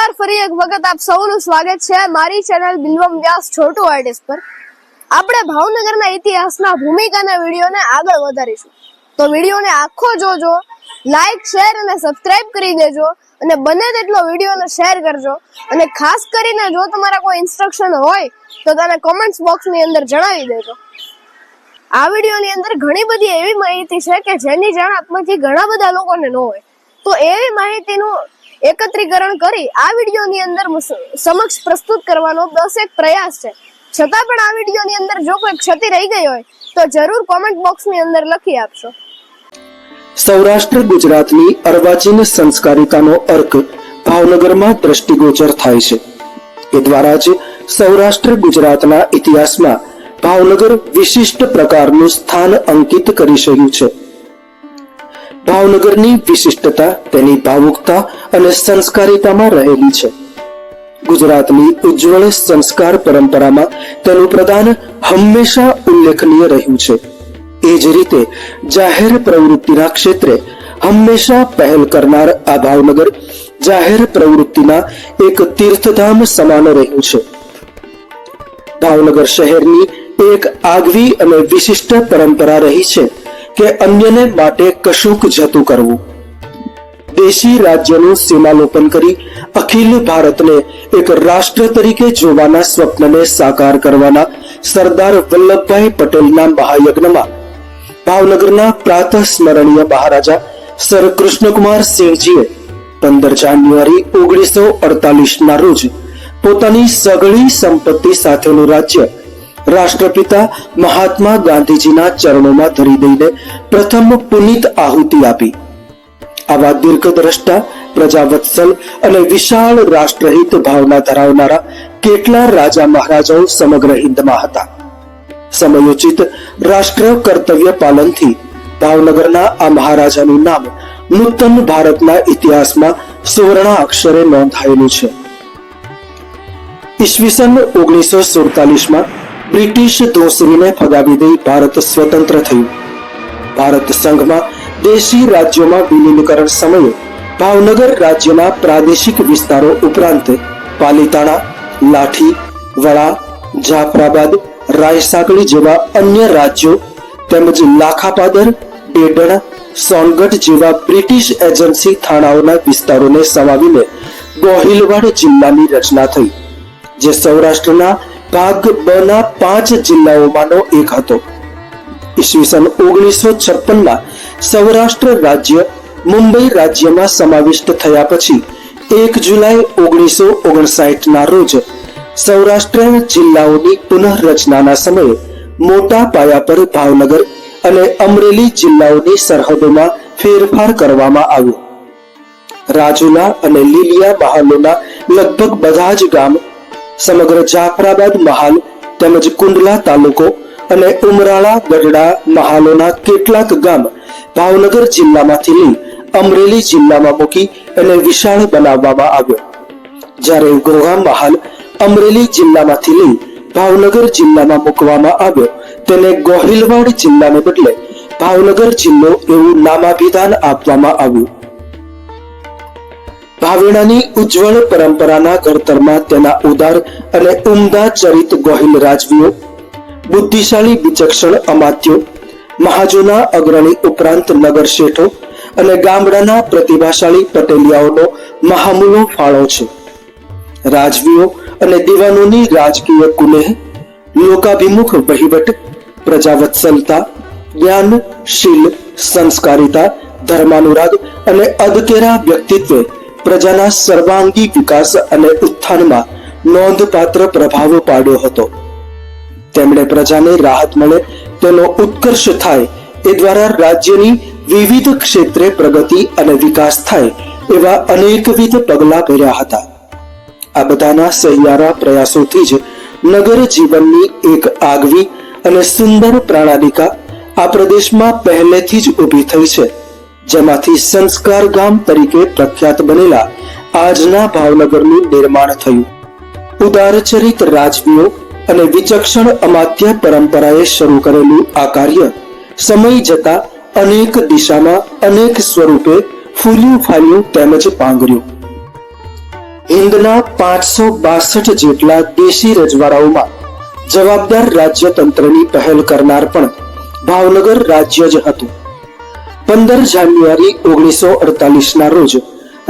નમસ્કાર, ફરી એક વખત આપ સૌનું સ્વાગત છે મારી ચેનલ બિલ્વમ વ્યાસ છોટુ આર્ટિસ્ટ પર. આપણે ભાવનગરના ઇતિહાસના ભૂમિકાના વિડીયોને આગળ વધારીશું. તો વિડીયોને આખો જોજો, લાઈક, શેર અને સબસ્ક્રાઇબ કરી દેજો અને બને તેટલો વિડીયોને શેર કરજો. અને ખાસ કરીને જો તમારા કોઈ ઇન્સ્ટ્રક્શન હોય, તો તેને કોમેન્ટ્સ બોક્સની અંદર જણાવી દેજો. આ વિડીયોની અંદર ઘણી બધી એવી માહિતી છે કે જેની જાણ આપમાંથી ઘણા બધા લોકોને ન હોય. તો એવી માહિતીનું એકત્રીકરણ કરી આ વિડીયોની અંદર સમક્ષ પ્રસ્તુત કરવાનો બસ એક પ્રયાસ છે. છતાં પણ આ વિડીયોની અંદર જો કોઈ ક્ષતિ રહી ગઈ હોય, તો જરૂર કોમેન્ટ બોક્સની અંદર લખી આપશો. સૌરાષ્ટ્ર ગુજરાતની અર્વાચીન સંસ્કારિતાનો અર્ક ભાવનગરમાં દ્રષ્ટિગોચર થાય છે. એ દ્વારા જ સૌરાષ્ટ્ર ગુજરાતના ઇતિહાસમાં ભાવનગર વિશિષ્ટ પ્રકારનું સ્થાન અંકિત કરી શક્યું છે. ભાવનગરની વિશિષ્ટતા, તેની ભાવુકતા અને સંસ્કારિતામાં રહેલી છે. ગુજરાતની ઉજ્જવળ સંસ્કાર પરંપરામાં તેનું પ્રદાન હંમેશા ઉલ્લેખનીય રહ્યું છે. એ જ રીતે જાહેર પ્રવૃત્તિના ક્ષેત્રે હંમેશા પહેલ કરનાર આ ભાવનગર જાહેર પ્રવૃત્તિના એક તીર્થધામ સમાન રહ્યું છે. ભાવનગર શહેરની એક આગવી અને વિશિષ્ટ પરંપરા રહી છે. કે અન્યને માટે કશુંક જતું કરવું. દેશી રાજ્યનું સીમાલોપન કરી અખિલ ભારતને એક રાષ્ટ્ર તરીકે જોવાના સ્વપ્નને સાકાર કરવાના સરદાર વલ્લભભાઈ પટેલના મહાયજ્ઞમાં ભાવનગરના પ્રાતઃ સ્મરણીય મહારાજા સર કૃષ્ણકુમાર સિંહજીએ પંદર જાન્યુઆરી ઓગણીસો અડતાલીસના રોજ પોતાની સઘળી સંપત્તિ સાથેનું રાજ્ય રાષ્ટ્રપિતા મહાત્મા ગાંધીજીના ચરણોમાં ધરી દઈને પ્રથમ પુનિત આહુતિ આપી. આવા દીર્ઘદ્રષ્ટા, પ્રજાવત્સલ અને વિશાળ રાષ્ટ્રહિત ભાવના ધરાવનારા કેટલા રાજા મહારાજાઓ સમગ્ર હિંદમાં હતા. સમયોચિત રાષ્ટ્ર કર્તવ્ય પાલનથી ભાવનગરના આ મહારાજાનું નામ નૂતન ભારતના ઇતિહાસમાં સુવર્ણ અક્ષરે નોંધાયેલું છે. ઈસવીસન ઓગણીસો સુડતાલીસમાં બ્રિટિશ ધોસરીને ફગાવી દઈ ભારત સ્વતંત્ર થયું. ભારત સંઘમાં દેશી રાજ્યોમાં વિલીનીકરણ સમયે ભાવનગર રાજ્યના પ્રાદેશિક વિસ્તારો ઉપરાંત પાલીતાણા, લાઠી, વડા, જાફરાબાદ રાયસાકડી જેવા અન્ય રાજ્યો તેમજ લાખાપાદર ડેડણ સોનગઢ જેવા બ્રિટિશ એજન્સી થાણાઓના વિસ્તારોને સમાવીને ગોહિલવાડ જિલ્લાની રચના થઈ, જે સૌરાષ્ટ્રના ભાગ બ ના પાંચ જિલ્લાઓમાંનો એક હતો. ઈસવીસન ઓગણીસો છપ્પનમાં સૌરાષ્ટ્ર રાજ્ય, મુંબઈ રાજ્યમાં સમાવિષ્ટ થયા પછી એક જુલાઈ ઓગણીસો ઓગણસાઠ ના રોજ સૌરાષ્ટ્ર જિલ્લાઓની પુનઃરચનાના સમયે મોટા પાયા પર ભાવનગર અને અમરેલી જિલ્લાઓની સરહદોમાં ફેરફાર કરવામાં આવ્યો. રાજુલા અને લીલિયા મહાલોના લગભગ બધા જ ગામ સમગ્ર જાફરાબાદ મહાલ તેમજ કુંડલા તાલુકો અને ઉમરાળા, ગઢડા મહાલોના કેટલાક ગામ ભાવનગર જિલ્લામાંથી લઈ અમરેલી જિલ્લામાં મૂકી અને વિશાળ બનાવવામાં આવ્યો. જ્યારે ઉગ્રગામ મહાલ અમરેલી જિલ્લામાંથી લઈ ભાવનગર જિલ્લામાં મૂકવામાં આવ્યો, તેને ગોહિલવાડ જિલ્લાને બદલે ભાવનગર જિલ્લો એવું નામાભિધાન આપવામાં આવ્યું. ભાવેણાની ઉજ્જવળ પરંપરાના ઘડતરમાં તેના ઉદાર અને ઉમદા ચરિત ગોહિલ રાજવીઓ, બુદ્ધિશાળી વિચક્ષણ અમાત્યો, મહાજોના અગ્રણી ઉપરાંત નગર શેઠો અને ગામડાના પ્રતિભાશાળી પટેલિયાઓનો મહામૂલો ફાળો છે. રાજવીઓ અને દિવાનોની રાજકીય કુનેહ, લોકાભિમુખ વહીવટ, પ્રજાવત્સલતા, જ્ઞાન, શીલ, સંસ્કારિતા, ધર્માનુરાગ અને અદકેરા વ્યક્તિત્વે પ્રજાના સર્વાંગી વિકાસ અને ઉત્થાનમાં નોંધપાત્ર પ્રભાવ પાડ્યો હતો. તેમણે પ્રજાને રાહત મળે, તેનો ઉત્કર્ષ થાય એ દ્વારા રાજ્યની વિવિધ ક્ષેત્રે પ્રગતિ અને વિકાસ થાય એવા અનેકવિધ પગલાં ભર્યા હતા. આ બધાના સહિયારા પ્રયાસોથી જ નગર જીવનની એક આગવી અને સુંદર પ્રણાલિકા આ પ્રદેશમાં પહેલેથી જ ઊભી થઈ છે. જેમાંથી સંસ્કાર ગામ તરીકે પ્રખ્યાત બનેલા આજના ભાવનગરનું નિર્માણ થયું. ઉદારચરિત રાજવીઓ અને વિચક્ષણ અમાત્ય પરંપરાએ શરૂ કરેલું આ કાર્ય સમય જતા અનેક દિશામાં અનેક સ્વરૂપે ફૂલ્યું ફાલ્યું તેમજ પાંગર્યું. હિન્દના પાંચસો બાસઠ જેટલા દેશી રજવાડાઓમાં જવાબદાર રાજ્યતંત્રની પહેલ કરનાર પણ ભાવનગર રાજ્ય જ હતું. પંદર જાન્યુઆરી ઓગણીસો અડતાલીસના રોજ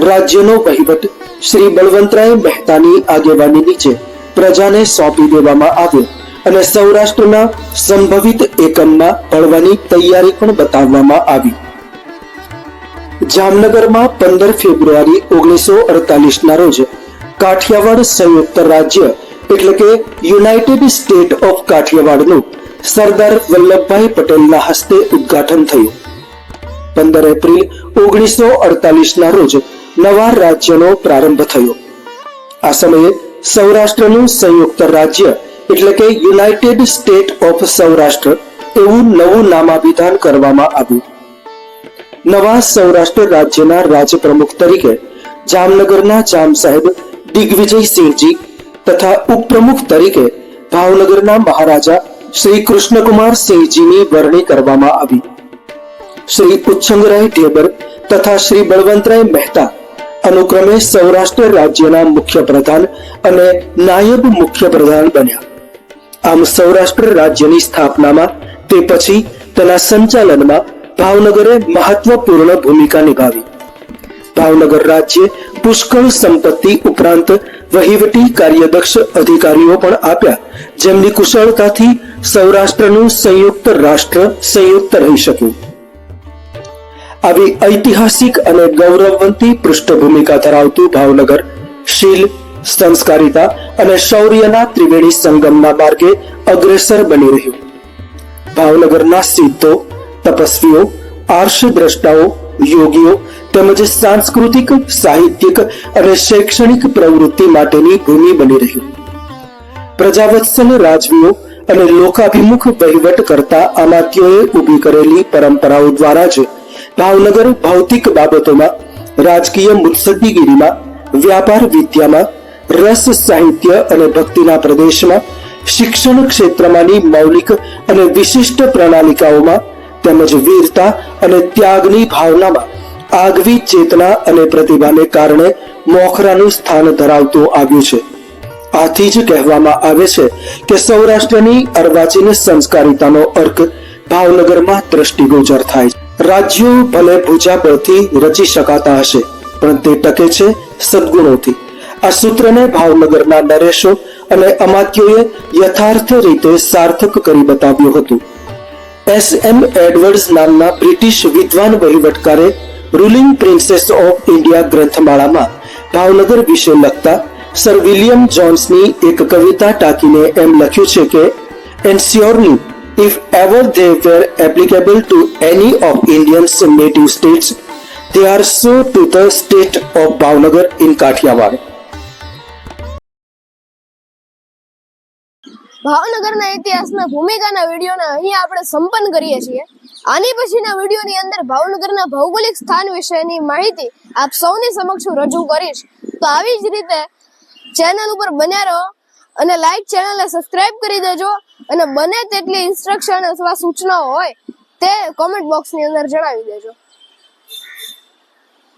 રાજ્યનો વહીવટ શ્રી બળવંતરાય મહેતાની આગેવાની નીચે પ્રજાને સોંપી દેવામાં આવ્યો અને સૌરાષ્ટ્રના સંભવિત એકમમાં ભળવાની તૈયારી પણ બતાવવામાં આવી. જામનગરમાં પંદર ફેબ્રુઆરી ઓગણીસો અડતાલીસના રોજ કાઠિયાવાડ સંયુક્ત રાજ્ય એટલે કે યુનાઇટેડ સ્ટેટ ઓફ કાઠિયાવાડનું સરદાર વલ્લભભાઈ પટેલના હસ્તે ઉદ્ઘાટન થયું. પંદર એપ્રિલ ઓગણીસો અડતાલીસના રોજ નવા રાજ્યનો પ્રારંભ થયો. આ સમયે સૌરાષ્ટ્રનું સંયુક્ત રાજ્ય એટલે કે યુનાઇટેડ સ્ટેટ ઓફ સૌરાષ્ટ્ર એવું નવું નામાભિધાન કરવામાં આવ્યું. નવા સૌરાષ્ટ્ર રાજ્યના રાજપ્રમુખ તરીકે જામનગરના જામ સાહેબ દિગ્વિજયસિંહજી તથા ઉપપ્રમુખ તરીકે ભાવનગરના મહારાજા શ્રી કૃષ્ણકુમાર સિંહજીની વરણી કરવામાં આવી. શ્રી ઉચ્છંગરાય ઢેબર તથા શ્રી બળવંતરાય મહેતા, અનુક્રમે સૌરાષ્ટ્ર રાજ્યના મુખ્ય પ્રધાન અને નાયબ મુખ્ય પ્રધાન બન્યા. આમ સૌરાષ્ટ્ર રાજ્યની સ્થાપનામાં તે પછી તેના સંચાલનમાં ભાવનગરે મહત્વપૂર્ણ ભૂમિકા નિભાવી. ભાવનગર રાજ્ય પુષ્કળ સંપત્તિ ઉપરાંત વહીવટી કાર્યદક્ષ અધિકારીઓ પણ આપ્યા, જેમની કુશળતાથી સૌરાષ્ટ્રનું સંયુક્ત રાષ્ટ્ર સંયુક્ત રહી શક્યું. આવી ઐતિહાસિક અને ગૌરવવંતી પૃષ્ઠભૂમિકા ધરાવતું ભાવનગર. શીલ, સંસ્કારિતા અને શૌર્યના ત્રિવેણી સંગમના માર્ગે અગ્રેસર બની રહ્યું. ભાવનગરના સિદ્ધો, તપસ્વીઓ આર્ષ દ્રષ્ટાઓ યોગીઓ તેમજ સાંસ્કૃતિક, સાહિત્યિક અને શૈક્ષણિક પ્રવૃત્તિ માટેની ભૂમિ બની રહ્યું. પ્રજાવત્સલ રાજવીઓ અને લોકાભિમુખ વહીવટ કરતા અમાત્યોએ ઊભી કરેલી પરંપરાઓ દ્વારા જ ભાવનગર ભૌતિક બાબતોમાં, રાજકીય મુત્સદ્દીગીરીમાં, વ્યાપાર વિદ્યામાં, રસ સાહિત્ય અને ભક્તિના પ્રદેશમાં, શિક્ષણ ક્ષેત્રમાંની મૌલિક અને વિશિષ્ટ પ્રણાલિકાઓમાં, તેમજ વીરતા અને ત્યાગની ભાવનામાં આગવી ચેતના અને પ્રતિભાને કારણે મોખરાનું સ્થાન ધરાવતું આવ્યું છે. આથી જ કહેવામાં આવે છે કે સૌરાષ્ટ્રની અર્વાચીન સંસ્કારિતાનો અર્ક ભાવનગરમાં દ્રષ્ટિગોચર થાય છે. રાજ્યો ભલે ભૂજાબળથી રચી શકાતા હશે, પણ તે ટકે છે સદગુણોથી. આ સૂત્રને ભાવનગરના નરેશો અને અમાત્યોએ યથાર્થ રીતે સાર્થક કરી બતાવ્યું હતું. એસ એમ એડવર્ડ્સ નામના બ્રિટિશ વિદ્વાન વહીવટકારે રૂલિંગ પ્રિન્સેસ ઓફ ઇન્ડિયા ગ્રંથમાળામાં ભાવનગર વિશે લખતા સર વિલિયમ જોન્સની એક કવિતા ટાંકીને એમ લખ્યું છે કે and surely ever they were applicable to any of Indians native states, they are so to the state of Bhavnagar in Kathiawar. ભાવનગરના ઇતિહાસના ભૂમિકાના વિડીયોને અહીં આપણે સંપન્ન કરીએ છીએ. આની પછીના વિડીયોની અંદર ભાવનગરના ભૌગોલિક સ્થાન વિશેની માહિતી આપ સૌની સમક્ષ રજૂ કરીશ. તો આવી જ રીતે ચેનલ ઉપર બન્યા રહો. અને લાઈક ચેનલને સબસ્ક્રાઇબ કરી દેજો. અને બને તેટલી ઇન્સ્ટ્રક્શન અથવા સૂચનાઓ હોય, તે કોમેન્ટ બોક્સની અંદર જણાવી દેજો.